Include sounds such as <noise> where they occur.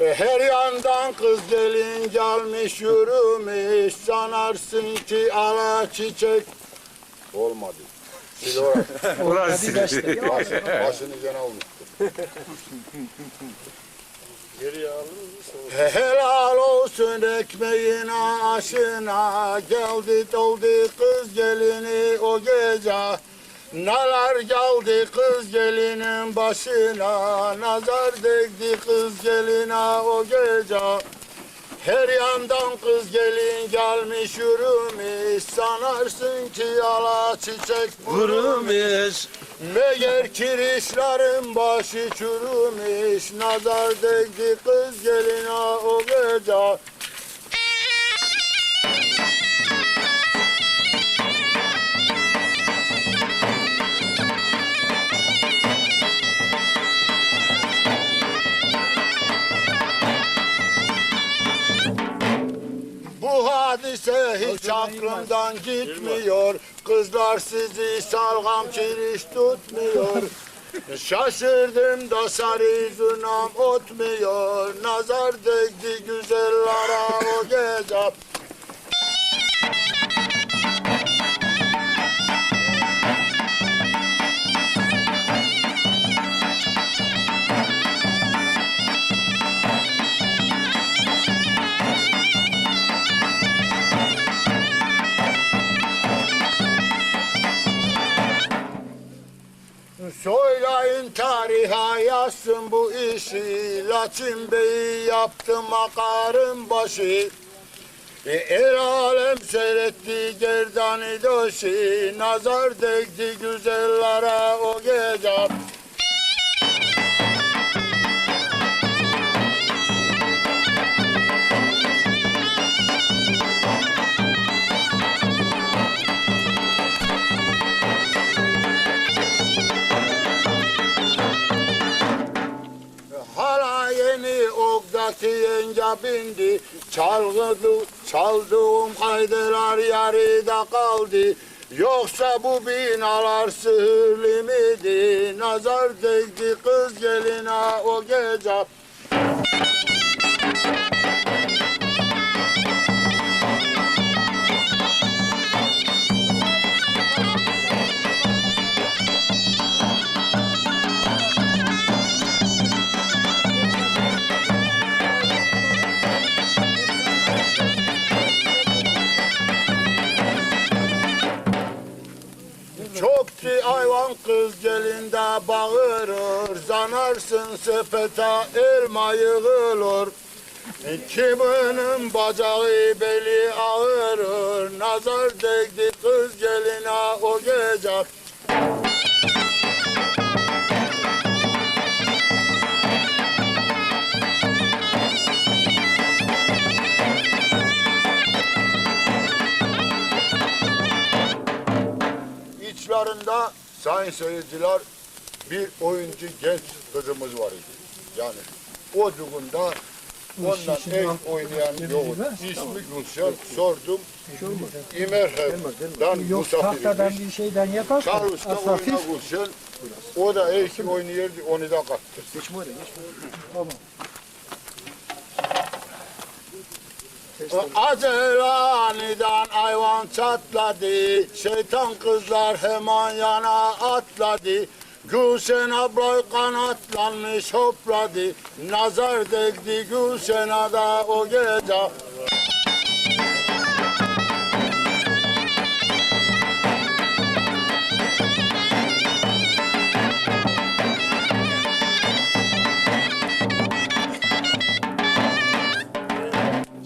E, Her yandan kız gelin gelmiş yürümüş Sanarsın ki ala çiçek Olmadı. Sil orası. Orası. Başı, başını gene unuttum. <laughs> Mısın? He- Helal olsun ekmeğin aşına Geldi doldu kız gelini o gece Neler geldi kız gelinin başına Nazar değdi kız geline o gece. Her yandan kız gelin gelmiş yürümüş Sanarsın ki yala çiçek Vurmuş. Meğer kirişlerin başı çürümüş Nazar değdi kız geline o gece hadise hiç aklımdan gitmiyor. Kızlar sizi salgam kiriş tutmuyor. <laughs> Şaşırdım da sarı zunam otmuyor Nazar değdi güzellere o gece Söyleyin tariha yazsın bu işi. Laçin Bey'i yaptı makarın başı. E, El alem seyretti gerdanı döşü Nazar değdi güzellere o gece yenge bindi Çalgıdı, çaldığım kaydılar yarıda kaldı. Yoksa bu binalar sihirli miydi? Nazar değdi kız geline o gece Zanarsın sepete elma yığılır. Kiminin bacağı beli ağırır. Nazar değdi kız geline o gece. İçlerinde sayın seyirciler bir oyuncu genç kızımız var idi. Yani o durumda ondan eş oynayan yok. İsmi Gülşen sordum. Yok tahtadan misafirmiş. bir şeyden Charles'ta asafif oyna Gülşen. O da eş oynuyordu onu da kattı. Azelani'den hayvan çatladı Şeytan kızlar hemen yana atladı Gülşen abla kanatlanmış hopladı. Nazar değdi Gülşen'e da o gece